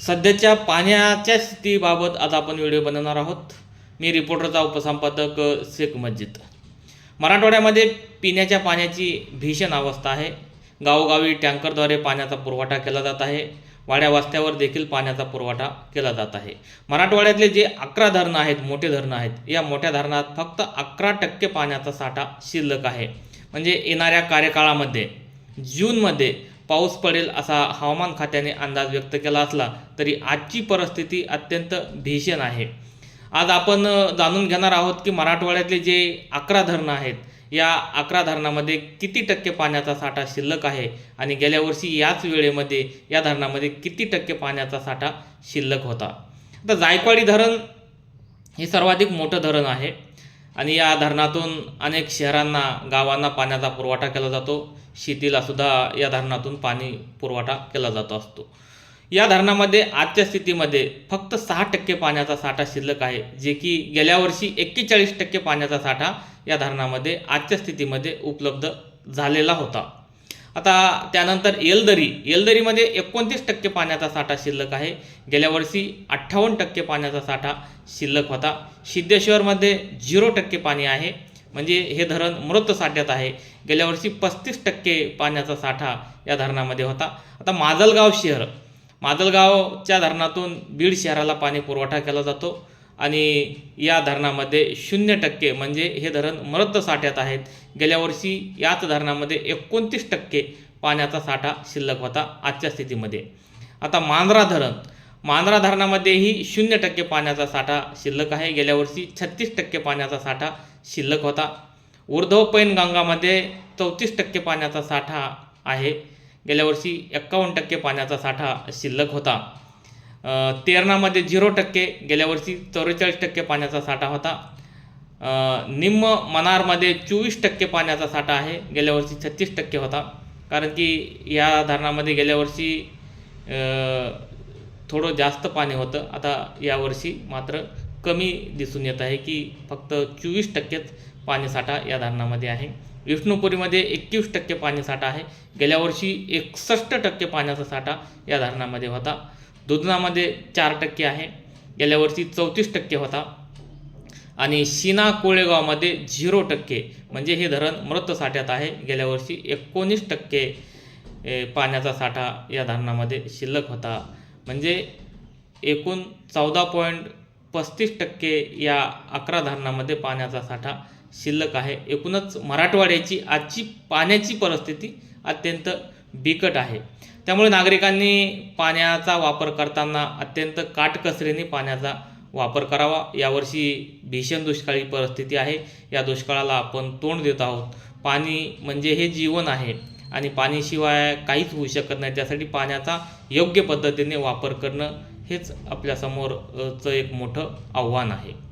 सध्याच्या पाण्याच्या स्थितीबाबत आज आपण व्हिडिओ बनवणार आहोत. मी रिपोर्टरचा उपसंपादक शेख मस्जिद मराठवाड्यामध्ये पिण्याच्या पाण्याची भीषण अवस्था आहे. गावोगावी टँकरद्वारे पाण्याचा पुरवठा केला जात आहे. वाड्या वास्त्यावर देखील पाण्याचा पुरवठा केला जात आहे. मराठवाड्यातले जे अकरा धरणं आहेत मोठे धरणं आहेत या मोठ्या धरणात फक्त अकरा टक्के पाण्याचा साठा शिल्लक आहे. म्हणजे येणाऱ्या कार्यकाळामध्ये जूनमध्ये पाऊस पडेल असा हवामान खात्याने अंदाज व्यक्त केला असला तरी आजची परिस्थिती अत्यंत भीषण आहे. आज आपण जाणून घेणार आहोत की मराठवाड्यातले जे अकरा धरणं आहेत या अकरा धरणामध्ये किती टक्के पाण्याचा साठा शिल्लक आहे आणि गेल्या वर्षी याच वेळेमध्ये या धरणामध्ये किती टक्के पाण्याचा साठा शिल्लक होता. आता जायकवाडी धरण हे सर्वाधिक मोठं धरण आहे. आणि या धरणातून अनेक शहरांना गावांना पाण्याचा पुरवठा केला जातो. शेतीला सुद्धा या धरणातून पाणी पुरवठा केला जात असतो. या धरणामध्ये आजच्या स्थितीमध्ये फक्त सहा टक्के पाण्याचा साठा शिल्लक आहे जे की गेल्या वर्षी एक्केचाळीस टक्के पाण्याचा साठा या धरणामध्ये आजच्या स्थितीमध्ये उपलब्ध झालेला होता. आता त्यानंतर येलदरी येलदरीमध्ये एकोणतीस टक्के पाण्याचा साठा शिल्लक आहे. गेल्या वर्षी अठ्ठावन्न टक्के पाण्याचा साठा शिल्लक होता. सिद्धेश्वरमध्ये झिरो टक्के पाणी आहे. म्हणजे हे धरण मृत साठ्यात आहे. गेल्या वर्षी पस्तीस टक्के पाण्याचा साठा या धरणामध्ये होता. आता माजलगाव शहर माजलगावच्या धरणातून बीड शहराला पाणी पुरवठा केला जातो. आणि या धरणामध्ये शून्य टक्के म्हणजे हे धरण मृत साठ्यात आहेत. गेल्या वर्षी याच धरणामध्ये एकोणतीस टक्के पाण्याचा साठा शिल्लक होता आजच्या स्थितीमध्ये. आता मांजरा धरण. मांजरा धरणामध्येही शून्य टक्के पाण्याचा साठा शिल्लक आहे. गेल्या वर्षी छत्तीस टक्के पाण्याचा साठा शिल्लक होता. उर्धव पैनगंगामध्ये चौतीस टक्के पाण्याचा साठा आहे. गेल्या वर्षी एक्कावन्न टक्के पाण्याचा साठा शिल्लक होता. तेरणामध्ये झिरो टक्के गेल्या वर्षी चौवेचाळीस टक्के पाण्याचा साठा होता. निम्न मनारमध्ये चोवीस टक्के पाण्याचा साठा आहे गेल्या वर्षी छत्तीस टक्के होता. कारण की या धरणामध्ये गेल्या वर्षी थोडं जास्त पाणी होतं. आता यावर्षी मात्र कमी दिसून येत आहे की फक्त चोवीस टक्केच पाणीसाठा या धरणामध्ये आहे. विष्णुपुरीमध्ये एकवीस टक्के पाणीसाठा आहे. गेल्या वर्षी एकसष्ट टक्के पाण्याचा साठा या धरणामध्ये होता. दुधनामध्ये चार टक्के आहे. गेल्या वर्षी चौतीस टक्के होता. आणि शिना कोळेगावमध्ये झिरो टक्के म्हणजे हे धरण मृत साठ्यात आहे. गेल्या वर्षी एकोणीस टक्के पाण्याचा साठा या धरणामध्ये शिल्लक होता. म्हणजे एकूण चौदा पॉईंट पस्तीस टक्के या अकरा धरणामध्ये पाण्याचा साठा शिल्लक आहे. एकूणच मराठवाड्याची आजची पाण्याची परिस्थिती अत्यंत बिकट आहे. त्यामुळे नागरिकांनी पाण्याचा वापर करताना अत्यंत काटकसरीने पाण्याचा वापर करावा. यावर्षी भीषण दुष्काळी परिस्थिती आहे. या दुष्काळाला आपण तोंड देत आहोत. पाणी म्हणजे हे जीवन आहे आणि पाणीशिवाय काहीच होऊ शकत नाही. त्यासाठी पाण्याचा योग्य पद्धतीने वापर करणं हेच आपल्यासमोरचं एक मोठं आव्हान आहे.